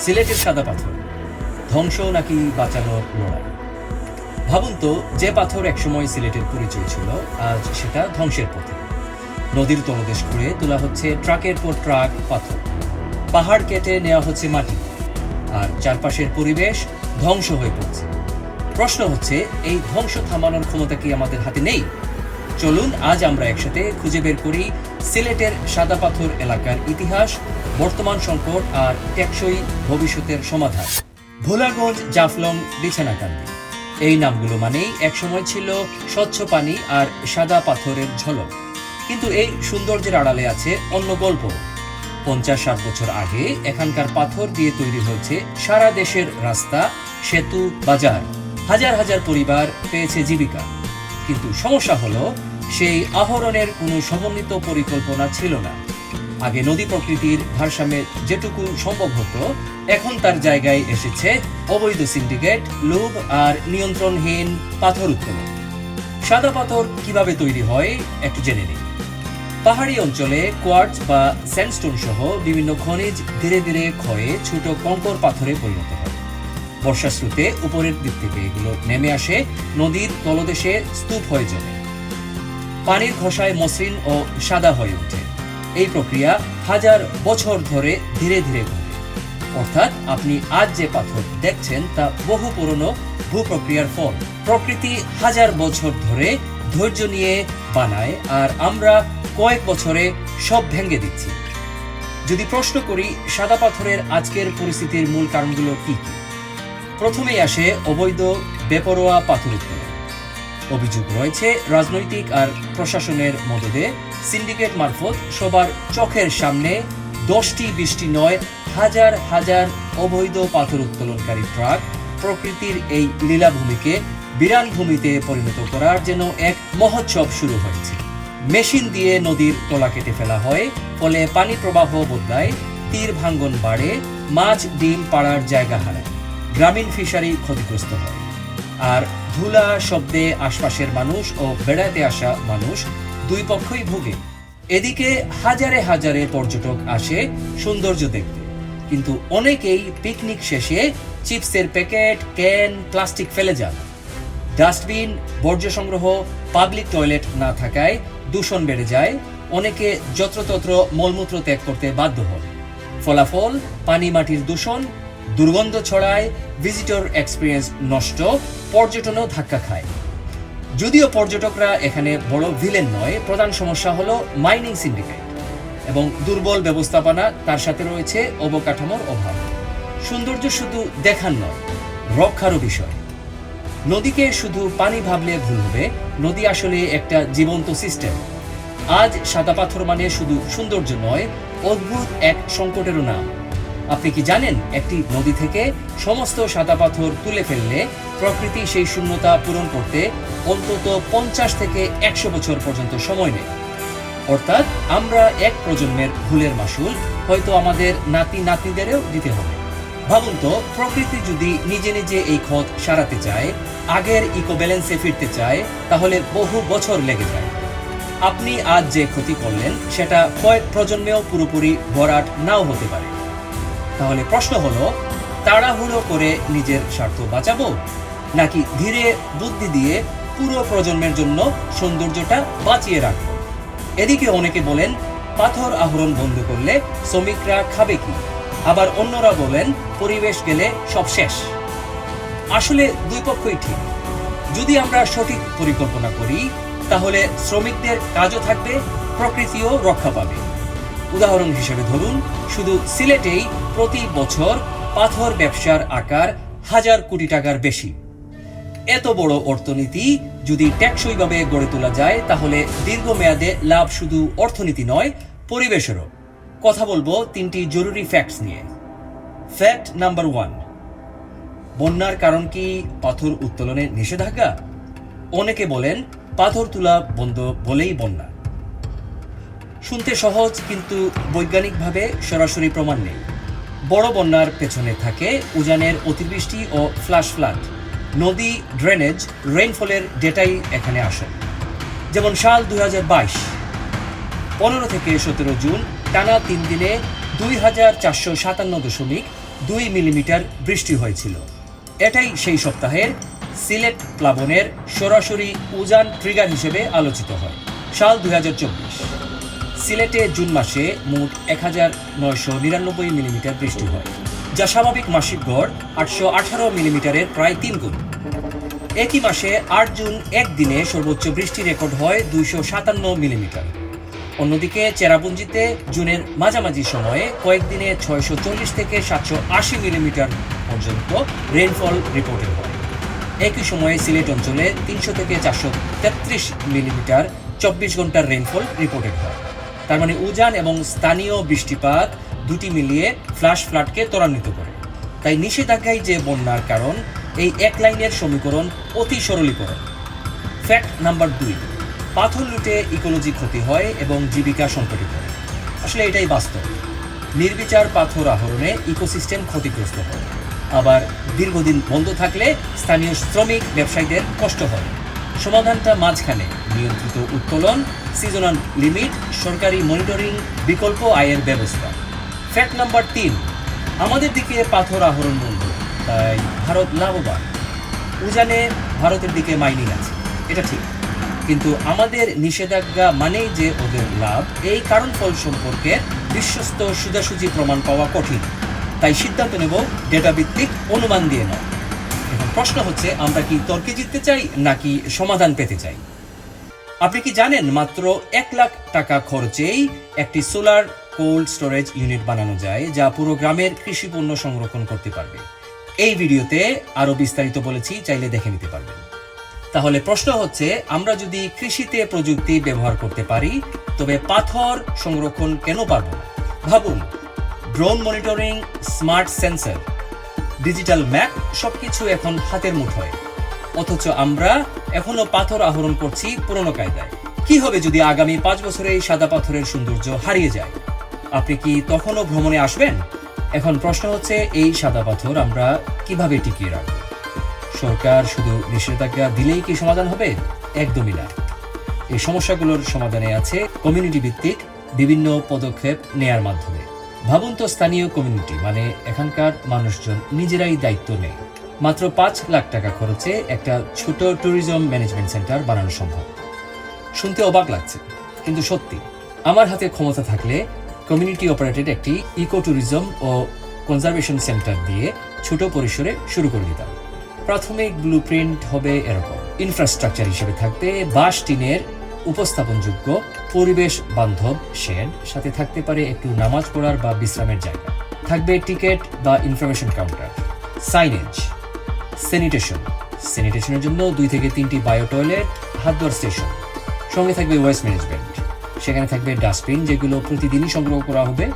সিলেটের সাদা পাথর। ধ্বংস নাকি বাঁচানোর লড়াই। ভাবুন তো, যে পাথর একসময় সিলেটের পরিচয় ছিল, আজ সেটা ধ্বংসের পথে। নদীর তলদেশ ঘুরে তোলা হচ্ছে ট্রাকের পর ট্রাক পাথর। পাহাড় কেটে নেওয়া হচ্ছে মাটি। আর চারপাশের পরিবেশ ধ্বংস হয়ে পড়ছে। প্রশ্ন হচ্ছে, এই ধ্বংস থামানোর ক্ষমতা কি আমাদের হাতে নেই? চলুন, আজ আমরা একসাথে খুঁজে বের করি সিলেটের সাদা পাথর এলাকার ইতিহাস, বর্তমান সংকট আর টেকসই ভবিষ্যতের সমাধান। ভোলাগঞ্জ, জাফলং, বিছানাকান্দি। এই নামগুলো মানেই একসময় ছিল স্বচ্ছ পানি আর সাদা পাথরের ঝলক। কিন্তু এই সৌন্দর্যের আড়ালে আছে অন্য গল্প। পঞ্চাশ ষাট বছর আগে এখানকার পাথর দিয়ে তৈরি হয়েছে সারা দেশের রাস্তা, সেতু, বাজার। হাজার হাজার পরিবার পেয়েছে জীবিকা। কিন্তু সমস্যা হলো, সেই আহরণের কোনো সমন্বিত পরিকল্পনা ছিল না। আগে নদী প্রকৃতির ভারসাম্যে যেটুকু সম্ভব হতো, এখন তার জায়গায় এসেছে অবৈধ সিন্ডিকেট, লোভ আর নিয়ন্ত্রণহীন পাথর উত্তোলন। সাদা পাথর কীভাবে তৈরি হয়, একটু জেনে নিই। পাহাড়ি অঞ্চলে কোয়ার্টস বা স্যান্ডস্টোন সহ বিভিন্ন খনিজ ধীরে ধীরে ক্ষয়ে ছোট কঙ্কর পাথরে পরিণত হয় বর্ষা স্রোতে উপরের দিক থেকে এগুলো নেমে আসে, নদীর তলদেশে স্তূপ হয়ে জমে। পানির ঘষায় মসৃণ ও সাদা হয়ে ওঠে। এই প্রক্রিয়া হাজার বছর ধরে ধীরে ধীরে ঘটে। অর্থাৎ আপনি আজ যে পাথর দেখছেন তা বহু পুরনো ভূ প্রক্রিয়ার ফল। প্রকৃতি হাজার বছর ধরে ধৈর্য নিয়ে বানায় আর আমরা কয়েক বছরে সব ভেঙে দিচ্ছি। যদি প্রশ্ন করি, সাদা পাথরের আজকের পরিস্থিতির মূল কারণগুলো কি কি? প্রথমেই আসে অবৈধ বেপরোয়া পাথর উত্তোলন অভিযোগ রয়েছে, রাজনৈতিক আর প্রশাসনের মদদে সিন্ডিকেট মারফত সবার চোখের সামনে দশটি বিশটি নয়, হাজার হাজার অবৈধ পাথর উত্তোলনকারী ট্রাক প্রকৃতির এই লীলাভূমিকে বিরান ভূমিতে পরিণত করার যেন এক মহোৎসব শুরু হয়েছে। মেশিন দিয়ে নদীর তলা কেটে ফেলা হয়, ফলে পানি প্রবাহ বদলায়, তীর ভাঙ্গন বাড়ে, মাছ ডিম পাড়ার জায়গা হারায়। গ্রামীণ ফিশারি ক্ষতিগ্রস্ত হয়। আর ধুলা শব্দে আশপাশের মানুষ ও বেড়াতে আসা মানুষ দুই পক্ষই ভুগে। এদিকে হাজারে হাজারে পর্যটক আসে সৌন্দর্য দেখতে। কিন্তু অনেকেই পিকনিক শেষে চিপসের প্যাকেট, ক্যান, প্লাস্টিক ফেলে যান। ডাস্টবিন, বর্জ্য সংগ্রহ, পাবলিক টয়লেট না থাকায় দূষণ বেড়ে যায়। অনেকে যত্রতত্র মলমূত্র ত্যাগ করতে বাধ্য হন। ফলাফল, পানি মাটির দূষণ দুর্গন্ধ ছড়ায় ভিজিটর এক্সপিরিয়েন্স নষ্ট, পর্যটনও ধাক্কা খায়। যদিও পর্যটকরা এখানে বড় ভিলেন নয়, প্রধান সমস্যা হলো মাইনিং সিন্ডিকেট এবং দুর্বল ব্যবস্থাপনা তার সাথে রয়েছে অবকাঠামোর অভাব। সৌন্দর্য শুধু দেখার নয়, রক্ষারও বিষয়। নদীকে শুধু পানি ভাবলে ভুল হবে, নদী আসলে একটা জীবন্ত সিস্টেম আজ সাদা পাথর মানে শুধু সৌন্দর্য নয়, অদ্ভুত এক সংকটেরও নাম। আপনি কি জানেন, একটি নদী থেকে সমস্ত সাদা পাথর তুলে ফেললে প্রকৃতি সেই শূন্যতা পূরণ করতে অন্তত পঞ্চাশ থেকে একশো বছর পর্যন্ত সময় নেয়। অর্থাৎ আমরা এক প্রজন্মের ভুলের মাসুল হয়তো আমাদের নাতি নাতিদেরও দিতে হবে। ভাবুন তো, প্রকৃতি যদি নিজে নিজে এই ক্ষত সারাতে চায়, আগের ইকো ব্যালেন্সে ফিরতে চায়, তাহলে বহু বছর লেগে যায়। আপনি আজ যে ক্ষতি করলেন, সেটা কয়েক প্রজন্মেও পুরোপুরি ভরাট নাও হতে পারে। তাহলে প্রশ্ন হলো, তাড়াহুড়ো করে নিজের স্বার্থ বাঁচাবো? নাকি ধীরে বুদ্ধি দিয়ে পুরো প্রজন্মের জন্য সৌন্দর্যটা বাঁচিয়ে রাখব? এদিকে অনেকে বলেন, পাথর আহরণ বন্ধ করলে শ্রমিকরা খাবে কি? আবার অন্যরা বলেন, পরিবেশ গেলে সব শেষ। আসলে দুই পক্ষই ঠিক। যদি আমরা সঠিক পরিকল্পনা করি, তাহলে শ্রমিকদের কাজও থাকবে, প্রকৃতিও রক্ষা পাবে। উদাহরণ হিসেবে ধরুন, শুধু সিলেটেই প্রতি বছর পাথর ব্যবসার আকার হাজার কোটি টাকার বেশি। এত বড় অর্থনীতি যদি টেকসইভাবে গড়ে তোলা যায়, তাহলে দীর্ঘমেয়াদে লাভ শুধু অর্থনীতি নয়, পরিবেশেরও। কথা বলব তিনটি জরুরি ফ্যাক্টস নিয়ে। ফ্যাক্ট নাম্বার ওয়ান বন্যার কারণ কি পাথর উত্তোলনে নিষেধাজ্ঞা? অনেকে বলেন পাথর তোলা বন্ধ বলেই বন্যা। শুনতে সহজ, কিন্তু বৈজ্ঞানিকভাবে সরাসরি প্রমাণ নেই। বড় বন্যার পেছনে থাকে উজানের অতিবৃষ্টি ও ফ্লাশ ফ্লাড। নদী ড্রেনেজ রেইনফলের ডেটাই এখানে আসে। যেমন সাল দুই হাজার বাইশ, পনেরো থেকে সতেরো জুন, টানা তিন দিনে দুই হাজার চারশো সাতান্ন দশমিক দুই মিলিমিটার বৃষ্টি হয়েছিল। এটাই সেই সপ্তাহের সিলেট প্লাবনের সরাসরি উজান ট্রিগার হিসেবে আলোচিত হয়, সাল দু হাজার চব্বিশ। সিলেটে জুন মাসে মোট এক হাজার নয়শো নিরানব্বই মিলিমিটার বৃষ্টি হয়, যা স্বাভাবিক মাসিক গড় আটশো আঠারো মিলিমিটারের প্রায় তিন গুণ। একই মাসে আট জুন একদিনে সর্বোচ্চ বৃষ্টি রেকর্ড হয় দুইশো সাতান্ন মিলিমিটার। অন্যদিকে চেরাপুঞ্জিতে জুনের মাঝামাঝি সময়ে কয়েকদিনে ছয়শো চল্লিশ থেকে সাতশো আশি মিলিমিটার পর্যন্ত রেইনফল রিপোর্টেড হয়। একই সময়ে সিলেট অঞ্চলে তিনশো থেকে চারশো তেত্রিশ মিলিমিটার চব্বিশ ঘণ্টার রেইনফল রিপোর্টেড হয়। তার মানে উজান এবং স্থানীয় বৃষ্টিপাত দুটি মিলিয়ে ফ্লাশ ফ্লাডকে ত্বরান্বিত করে। তাই নিষেধাজ্ঞায় যে বন্যার কারণ, এই এক লাইনের সমীকরণ অতি সরলীকরণ। ফ্যাক্ট নাম্বার দুই, পাথর লুটে ইকোলজি ক্ষতি হয় এবং জীবিকা সংকটে পড়ে আসলে এটাই বাস্তব। নির্বিচার পাথর আহরণে ইকোসিস্টেম ক্ষতিগ্রস্ত হয়। আবার দীর্ঘদিন বন্ধ থাকলে স্থানীয় শ্রমিক, ব্যবসায়ীদের কষ্ট হয়। সমাধানটা মাঝখানে। নিয়ন্ত্রিত উত্তোলন সিজনাল লিমিট সরকারি মনিটরিং বিকল্প আয়ের ব্যবস্থা। ফ্যাক্ট নাম্বার তিন, আমাদের দিকে পাথর আহরণ বন্ধ, তাই ভারত লাভবান। উজানে ভারতের দিকে মাইনিং আছে, এটা ঠিক। কিন্তু আমাদের নিষেধাজ্ঞা মানেই যে ওদের লাভ, এই কারণ ফল সম্পর্কে বিশ্বস্ত সোজাসুজি প্রমাণ পাওয়া কঠিন। তাই সিদ্ধান্ত নেব ডেটা ভিত্তিক অনুমান দিয়ে নয়। প্রশ্ন হচ্ছে, আমরা কি তর্কে জিততে চাই নাকি সমাধান পেতে চাই? আপনি কি জানেন মাত্র এক লাখ টাকা খরচেই একটি সোলার কোল্ড স্টোরেজ ইউনিট বানানো যায় যা পুরো গ্রামের কৃষি পণ্য সংরক্ষণ করতে পারবে? এই ভিডিওতে আরও বিস্তারিত বলেছি, চাইলে দেখে নিতে পারবেন। তাহলে প্রশ্ন হচ্ছে, আমরা যদি কৃষিতে প্রযুক্তি ব্যবহার করতে পারি, তবে পাথর সংরক্ষণ কেন পারব না? ভাবুন, drone monitoring, smart sensor digital map সবকিছু এখন হাতের মুঠোয়। অথচ আমরা এখনও পাথর আহরণ করছি পুরনো কায়দায়। কি হবে যদি আগামী পাঁচ বছরে এই সাদা পাথরের সৌন্দর্য হারিয়ে যায়? আপনি কি তখনও ভ্রমণে আসবেন? এখন প্রশ্ন হচ্ছে, এই সাদা পাথর আমরা কীভাবে টিকিয়ে রাখব? সরকার শুধু নিষেধাজ্ঞা দিলেই কি সমাধান হবে? একদমই না। এই সমস্যাগুলোর সমাধানে আছে কমিউনিটি ভিত্তিক বিভিন্ন পদক্ষেপ নেয়ার মাধ্যমে। ভাবুন তো স্থানীয় কমিউনিটি মানে এখানকার মানুষজন নিজেরাই দায়িত্ব নেয়। মাত্র পাঁচ লাখ টাকা খরচে একটা ছোট ট্যুরিজম ম্যানেজমেন্ট সেন্টার বানানো সম্ভব। শুনতে অবাক লাগছে, কিন্তু সত্যি, আমার হাতে ক্ষমতা থাকলে কমিউনিটি অপারেটেড একটি ইকো ট্যুরিজম ও কনজারভেশন সেন্টার দিয়ে ছোট পরিসরে শুরু করে দিতাম। প্রাথমিক ব্লু প্রিন্ট হবে এরকম। ইনফ্রাস্ট্রাকচার হিসেবে থাকবে বাঁশ টিনের উপস্থাপনযোগ্য পরিবেশ বান্ধব শেড, সাথে থাকতে পারে একটু নামাজ পড়ার বা বিশ্রামের জায়গা। থাকবে টিকেট বা ইনফরমেশন কাউন্টার সাইনেজ স্যানিটেশন স্যানিটেশনের জন্য দুই থেকে তিনটি বায়ো টয়লেট হাত ধোয়ার স্টেশন সঙ্গে থাকবে ওয়েস্ট ম্যানেজমেন্ট সেখানে থাকবে ডাস্টবিন যেগুলো প্রতিদিনই সংগ্রহ করা হবে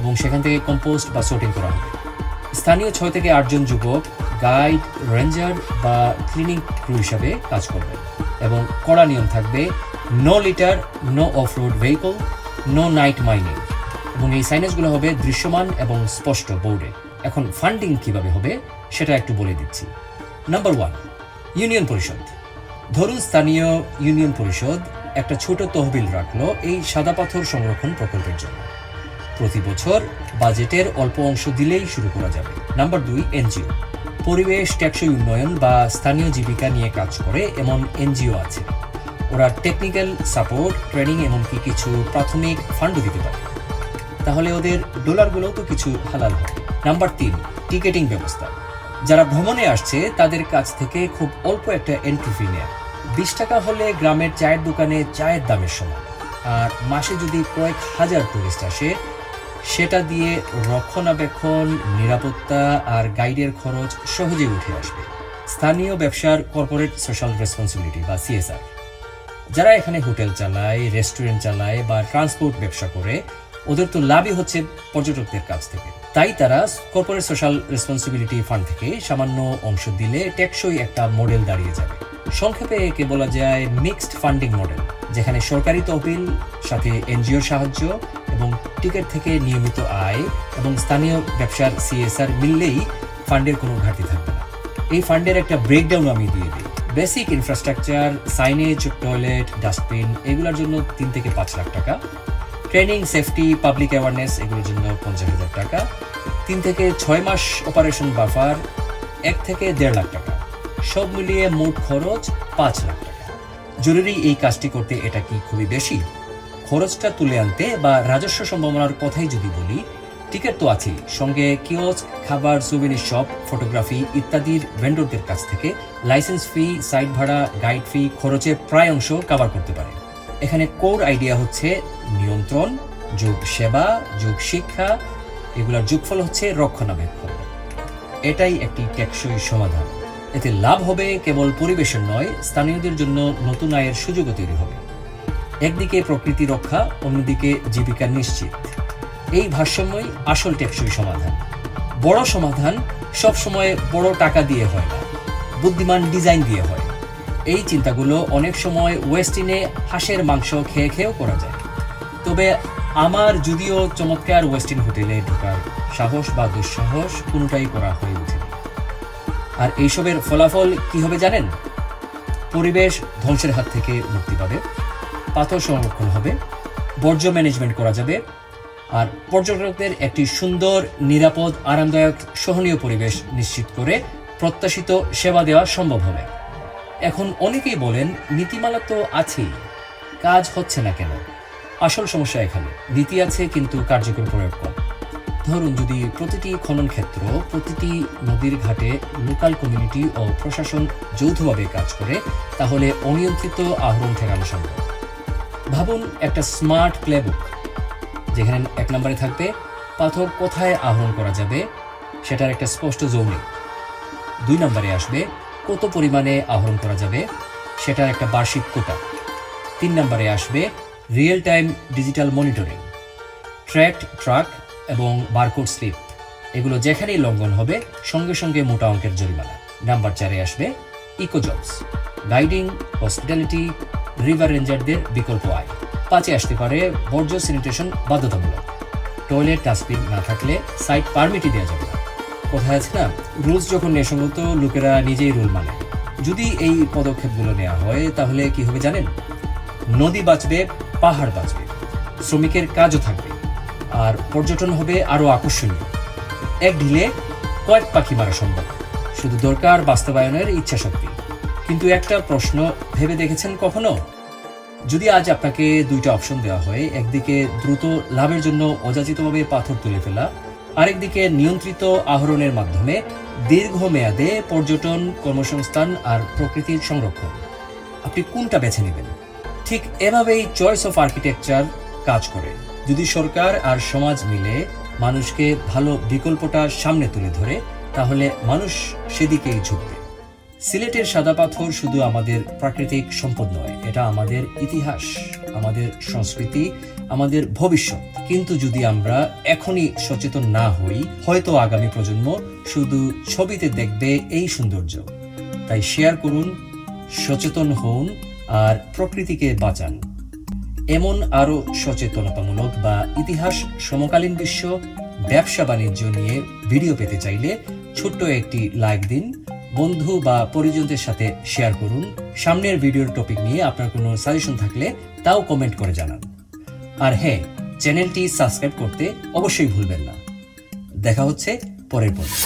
এবং সেখান থেকে কম্পোস্ট বা সোর্টিং করা হবে। স্থানীয় ছয় থেকে আটজন যুবক গাইড রেঞ্জার বা ক্লিনিং ক্রু হিসাবে কাজ করবে এবং কড়া নিয়ম থাকবে no litter no off road vehicle no night mining এবং এই সাইনেজগুলো হবে দৃশ্যমান এবং স্পষ্ট বোর্ডে এখন ফান্ডিং কীভাবে হবে, সেটা একটু বলে দিচ্ছি। নাম্বার ওয়ান ইউনিয়ন পরিষদ। ধরুন স্থানীয় ইউনিয়ন পরিষদ একটা ছোট তহবিল রাখল এই সাদা পাথর সংরক্ষণ প্রকল্পের জন্য। প্রতি বছর বাজেটের অল্প অংশ দিলেই শুরু করা যাবে। নাম্বার দুই, এনজিও। পরিবেশ, টেকসই উন্নয়ন বা স্থানীয় জীবিকা নিয়ে কাজ করে এমন এনজিও আছে। ওরা টেকনিক্যাল সাপোর্ট ট্রেনিং এমনকি কিছু প্রাথমিক ফান্ডও দিতে পারে। তাহলে ওদের ডলারগুলোও তো কিছু হালাল হয় নাম্বার তিন টিকেটিং ব্যবস্থা। যারা ভ্রমণে আসছে, তাদের কাছ থেকে খুব অল্প একটা এন্ট্রি ফি নেয়। বিশ টাকা হলে গ্রামের চায়ের দোকানে চায়ের দামের সমান। আর মাসে যদি কয়েক হাজার টুরিস্ট আসে, সেটা দিয়ে রক্ষণাবেক্ষণ, নিরাপত্তা আর গাইডের খরচ সহজে উঠে আসবে। স্থানীয় ব্যবসার কর্পোরেট সোশ্যাল রেসপন্সিবিলিটি বা সিএসআর যারা এখানে হোটেল চালায় রেস্টুরেন্ট চালায় বা ট্রান্সপোর্ট ব্যবসা করে, ওদের তো লাভই হচ্ছে পর্যটকদের কাছ থেকে। তাই তারা কর্পোরেট সোশ্যাল রেসপন্সিবিলিটি ফান্ড থেকে সামান্য অংশ দিলে টেকসই একটা মডেল দাঁড়িয়ে যাবে। সংক্ষেপে একে বলা যায় মিক্সড ফান্ডিং মডেল যেখানে সরকারি তহবিল, সাথে এনজিওর সাহায্য এবং টিকিট থেকে নিয়মিত আয় এবং স্থানীয় ব্যবসার সিএসআর মিললেই ফান্ডের কোনো ঘাটতি থাকবে না। এই ফান্ডের একটা ব্রেকডাউন আমি দিয়ে দিই। Basic infrastructure signage toilet dustbin এগুলোর জন্য তিন থেকে পাঁচ লাখ টাকা। ট্রেনিং সেফটি পাবলিক অ্যাওয়ারনেস এগুলোর জন্য পঞ্চাশ হাজার টাকা। তিন থেকে ছয় মাস অপারেশন বাফার এক থেকে দেড় লাখ টাকা। সব মিলিয়ে মোট খরচ পাঁচ লাখ টাকা। জরুরি এই কাজটি করতে এটা কি খুবই বেশি? খরচটা তুলে আনতে বা রাজস্ব সম্ভাবনার কথাই যদি বলি টিকিট তো আছেই। সঙ্গে কিওস্ক খাবার সুবিনির শপ ফটোগ্রাফি ইত্যাদির ভেন্ডরদের কাছ থেকে লাইসেন্স ফি সাইট ভাড়া গাইড ফি খরচের প্রায় অংশ কভার করতে পারে। এখানে কোর আইডিয়া হচ্ছে নিয়ন্ত্রণ, যোগ সেবা, যোগ শিক্ষা, এগুলোর যোগফল হচ্ছে রক্ষণাবেক্ষণ। এটাই একটি টেকসই সমাধান। এতে লাভ হবে কেবল পরিবেশের নয়, স্থানীয়দের জন্য নতুন আয়ের সুযোগও তৈরি হবে। একদিকে প্রকৃতি রক্ষা, অন্যদিকে জীবিকা নিশ্চিত। এই ভারসাম্যই আসল টেকসই সমাধান। বড় সমাধান সব সময় বড় টাকা দিয়ে হয় না, বুদ্ধিমান ডিজাইন দিয়ে হয়। এই চিন্তাগুলো অনেক সময় ওয়েস্টিনে হাঁসের মাংস খেয়ে খেয়েও করা যায়। তবে আমার যদিও চমৎকার ওয়েস্টিন হোটেলে ঢোকার সাহস বা দুঃসাহস কোনোটাই করা হয়ে ওঠেনি। আর এইসবের ফলাফল কি হবে জানেন? পরিবেশ ধ্বংসের হাত থেকে মুক্তি পাবে, পাথর সংরক্ষণ হবে, বর্জ্য ম্যানেজমেন্ট করা যাবে আর পর্যটকদের একটি সুন্দর, নিরাপদ, আরামদায়ক, সহনীয় পরিবেশ নিশ্চিত করে প্রত্যাশিত সেবা দেওয়া সম্ভব হবে। এখন অনেকেই বলেন, নীতিমালা তো আছেই, কাজ হচ্ছে না কেন? আসল সমস্যা এখানে, নীতি আছে কিন্তু কার্যকর প্রয়োগ কম। ধরুন, যদি প্রতিটি খনন ক্ষেত্র, প্রতিটি নদীর ঘাটে লোকাল কমিউনিটি ও প্রশাসন যৌথভাবে কাজ করে, তাহলে অনিয়ন্ত্রিত আহরণ ঠেকানো সম্ভব। ভাবুন, একটা স্মার্ট প্লেবুক যেখানে এক নম্বরে থাকবে, পাথর কোথায় আহরণ করা যাবে, সেটার একটা স্পষ্ট জোনে দুই নম্বরে আসবে, কত পরিমাণে আহরণ করা যাবে, সেটার একটা বার্ষিক কোটা। তিন নম্বরে আসবে real time digital monitoring track truck এবং বারকোড স্লিপ। এগুলো যেখানেই লঙ্ঘন হবে, সঙ্গে সঙ্গে মোটা অঙ্কের জরিমানা। নাম্বার চারে আসবে, eco jobs, guiding, hospitality, river রেঞ্জারদের বিকল্প আয় পাঁচে আসতে পারে বর্জ্য স্যানিটেশন বাধ্যতামূলক। টয়লেট ডাস্টবিন না থাকলে সাইট পারমিটই দেওয়া যাবে না। কোথায় আছে না রুলস যখন নেশঙ্গত লোকেরা নিজেই রুল মানে। যদি এই পদক্ষেপগুলো নেওয়া হয়, তাহলে কি হবে জানেন? নদী বাঁচবে, পাহাড় বাঁচবে, শ্রমিকের কাজও থাকবে, আর পর্যটন হবে আরও আকর্ষণীয়। এক ঢিলে কয়েক পাখি মারা সম্ভব, শুধু দরকার বাস্তবায়নের ইচ্ছা শক্তি কিন্তু একটা প্রশ্ন ভেবে দেখেছেন কখনো? যদি আজ আপনাকে দুইটা অপশন দেওয়া হয়, একদিকে দ্রুত লাভের জন্য অযাচিতভাবে পাথর তুলে ফেলা, আরেকদিকে নিয়ন্ত্রিত আহরণের মাধ্যমে দীর্ঘমেয়াদে পর্যটন, কর্মসংস্থান আর প্রকৃতির সংরক্ষণ। আপনি কোনটা বেছে নেবেন? ঠিক এভাবেই চয়েস অফ আর্কিটেকচার কাজ করে। যদি সরকার আর সমাজ মিলে মানুষকে ভালো বিকল্পটা সামনে তুলে ধরে, তাহলে মানুষ সেদিকেই ঝুঁকবে। সিলেটের সাদা পাথর শুধু আমাদের প্রাকৃতিক সম্পদ নয়, এটা আমাদের ইতিহাস, আমাদের সংস্কৃতি, আমাদের ভবিষ্যৎ। কিন্তু যদি আমরা এখনই সচেতন না হই, হয়তো আগামী প্রজন্ম শুধু ছবিতে দেখবে এই সৌন্দর্য। তাই শেয়ার করুন, সচেতন হন আর প্রকৃতিকে বাঁচান। এমন আরও সচেতনতামূলক বা ইতিহাস সমকালীন বিশ্ব, ব্যবসা বাণিজ্য নিয়ে ভিডিও পেতে চাইলে ছোট্ট একটি লাইক দিন বন্ধু বা পরিজনদের সাথে শেয়ার করুন। সামনের ভিডিওর টপিক নিয়ে আপনার কোনো সাজেশন থাকলে তাও কমেন্ট করে জানান। আর হ্যাঁ চ্যানেলটি সাবস্ক্রাইব করতে অবশ্যই ভুলবেন না। দেখা হচ্ছে পরের পর্বে।